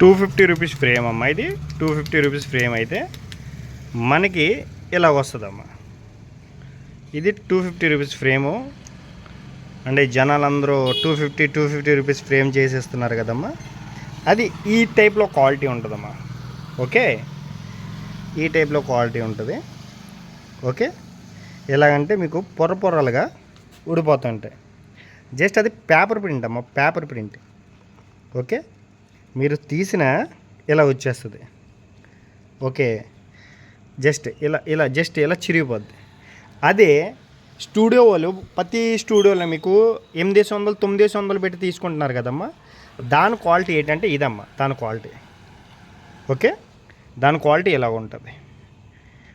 Two fifty rupees frame అమ్మ ఇది. Two fifty rupees frame అయితే మనకి ఇలా వస్తుందమ్మా. ఇది టూ ఫిఫ్టీ రూపీస్ ఫ్రేము. అంటే జనాలందరూ two fifty two fifty rupees frame చేసేస్తున్నారు కదమ్మా. అది ఈ టైప్లో క్వాలిటీ ఉంటుందమ్మా. ఓకే? ఈ టైప్లో క్వాలిటీ ఉంటుంది. ఓకే? ఎలాగంటే మీకు పొర పొరలుగా ఊడిపోతుంటాయి. జస్ట్ అది పేపర్ ప్రింట్ అమ్మ పేపర్ ప్రింట్. ఓకే? మీరు తీసిన ఇలా వచ్చేస్తుంది. ఓకే. జస్ట్ ఇలా ఇలా జస్ట్ ఇలా చిరిగిపోద్ది. అదే స్టూడియో వాళ్ళు ప్రతి స్టూడియోలో మీకు ఎనిమిది వందలు తొమ్మిది వందలు పెట్టి తీసుకుంటున్నారు కదమ్మా. దాని క్వాలిటీ ఏంటంటే ఇదమ్మా దాని క్వాలిటీ. ఓకే? దాని క్వాలిటీ ఇలాగ ఉంటుంది.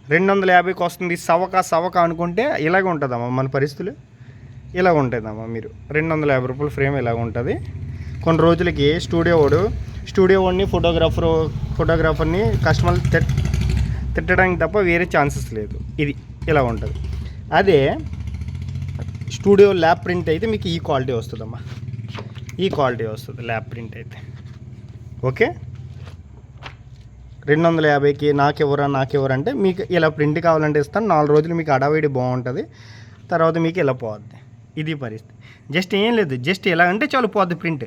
రెండు వందల యాభైకి వస్తుంది సవక సవక అనుకుంటే ఇలాగ ఉంటుందమ్మా మన పరిస్థితులు. ఇలాగ ఉంటుందమ్మా మీరు. రెండు వందల యాభై రూపాయల ఫ్రేమ్ ఇలాగ ఉంటుంది. కొన్ని రోజులకి స్టూడియో వాడు స్టూడియో వాడిని ఫోటోగ్రాఫర్ ఫోటోగ్రాఫర్ని కస్టమర్ తిట్ తిట్టడానికి తప్ప వేరే ఛాన్సెస్ లేదు. ఇది ఇలా ఉంటుంది. అదే స్టూడియో ల్యాబ్ ప్రింట్ అయితే మీకు ఈ క్వాలిటీ వస్తుందమ్మా. ఈ క్వాలిటీ వస్తుంది ల్యాబ్ ప్రింట్ అయితే. ఓకే? రెండు వందల యాభైకి నాకెవరా నాకెవరు అంటే మీకు ఇలా ప్రింట్ కావాలంటే ఇస్తాను. నాలుగు రోజులు మీకు అడావిడి బాగుంటుంది. తర్వాత మీకు ఇలా పోద్ది. ఇది పరిస్థితి. జస్ట్ ఏం లేదు. జస్ట్ ఎలా అంటే చాలు పోద్ది ప్రింట్.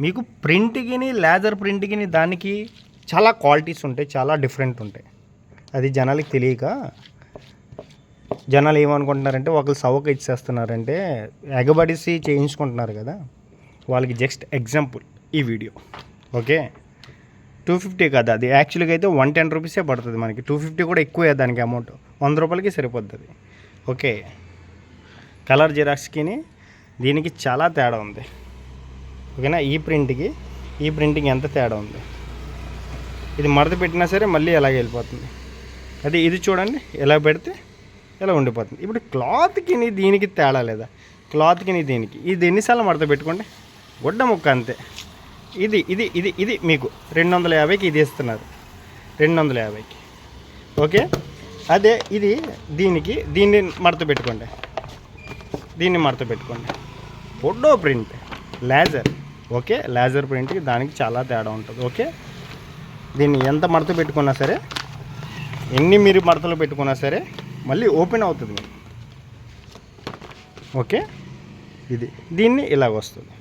మీకు ప్రింట్కి లేజర్ ప్రింట్కి దానికి చాలా క్వాలిటీస్ ఉంటాయి చాలా డిఫరెంట్ ఉంటాయి. అది జనాలకి తెలియక జనాలు ఏమనుకుంటున్నారంటే ఒకరు సవక ఇచ్చేస్తున్నారంటే ఎగబడిసి చేయించుకుంటున్నారు కదా. వాళ్ళకి జస్ట్ ఎగ్జాంపుల్ ఈ వీడియో. ఓకే? టూ ఫిఫ్టీ కదా అది యాక్చువల్గా అయితే వన్ టెన్ రూపీసే పడుతుంది మనకి. టూ ఫిఫ్టీ కూడా ఎక్కువే దానికి అమౌంట్. వంద రూపాయలకి సరిపోతుంది ఓకే? కలర్ జిరాక్స్కి దీనికి చాలా తేడా ఉంది. ఓకేనా? ఈ ప్రింట్కి ఈ ప్రింటింగ్ ఎంత తేడా ఉంది? ఇది మడత పెట్టినా సరే మళ్ళీ ఎలాగ వెళ్ళిపోతుంది. అది ఇది చూడండి ఎలా పెడితే ఎలా ఉండిపోతుంది. ఇప్పుడు క్లాత్కి దీనికి తేడా లేదా? క్లాత్కి దీనికి. ఇది ఎన్నిసార్లు మడత పెట్టుకోండి? గుడ్డ ముక్క అంతే. ఇది ఇది ఇది ఇది మీకు రెండు వందల యాభైకి ఇది ఇస్తున్నారు. రెండు వందల యాభైకి ఓకే? అదే ఇది దీనికి దీన్ని మడత పెట్టుకోండి. దీన్ని మడత పెట్టుకోండి. Photo print. Laser. Okay? Laser ప్రింట్కి దానికి చాలా తేడా ఉంటుంది. ఓకే? దీన్ని ఎంత మడత పెట్టుకున్నా సరే ఎన్ని మీరు మడతలు పెట్టుకున్నా సరే మళ్ళీ ఓపెన్ అవుతుంది. ఓకే? ఇది దీన్ని ఇలాగ వస్తుంది.